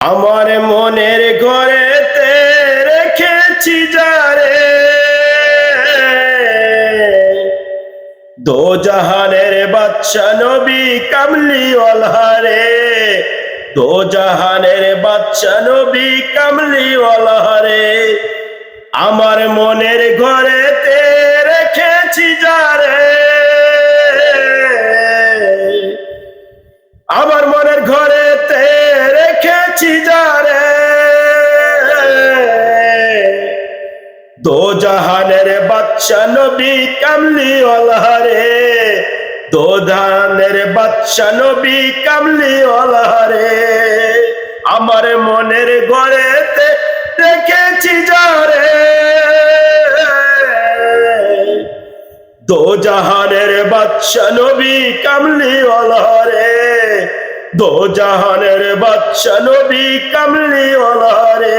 আমার মনের ঘরেতে রেখেছি যারে। দো জাহানের বাচ্চা নবী কামলি অলহারে দো জাহানের বাচ্চা নবী কামলি অলহারে আমার মনের ঘরেতে রেখেছি যারে। আমার মনের ঘরেতে দো জাহানের বাচ্চা নবী কামলি অলহারে দো জাহানের বাচ্চা নবী কামলি অলহারে আমার মনের ঘরেতে রেখেছি যারে দো জাহানের বাচ্চা নবী কামলি অলহরে দো জাহানের বাচ্চা নবী কামলি অলহরে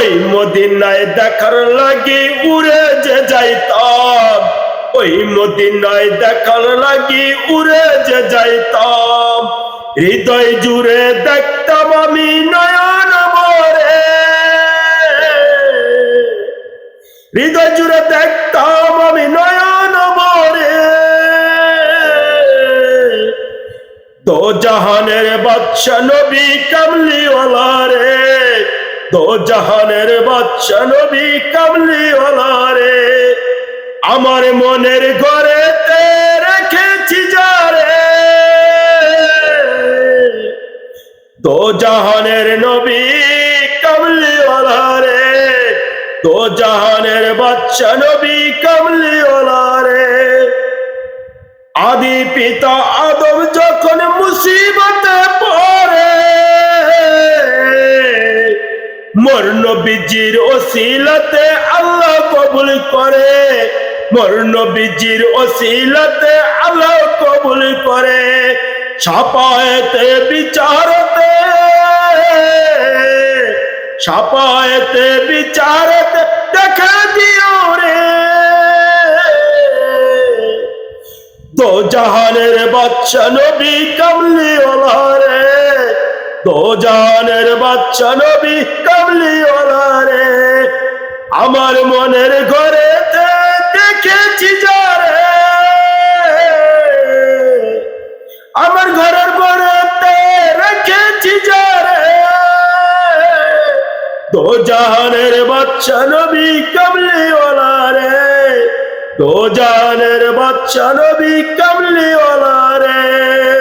ওই মদিনায় দেখার লাগি উড়ে যে যাইতাম। ওই মদিনায় দেখার লাগি উড়ে যে যাইতাম। হৃদয় জুড়ে দেখতাম আমি নয়ন মরে হৃদয় জুড়ে দেখতাম আমি নয়ন মরে দো জাহানের বাদশা নবী কামলি রে। দো জাহানের বাদশা নবী কামলি রে আমার মনের ঘরেতে রেখেছি যারে। দো জাহানের নবী কামলি রে দো জাহানের বাদশা নবী কামলি রে আদি পিতা মোর নবীজির ওসিলাতে আল্লাহ কবুল করে। মোর নবীজির ওসিলাতে আল্লাহ কবুল করে। ছাপায়েতে বিচারতে। ছাপায়েতে বিচারতে দেখা দিও রে। দো জাহানের বাচ্চা নবী কামলি রে। দো জাহানের বাচ্চা নবী কামলি রে আমার মনের ঘরে দেখেছি যারে। আমার ঘরের ঘরেতে রেখেছি যারে। দো জাহানের বাচ্চা নবী কামলি রে দো জাহানের বাচ্চা নবী কামলি রে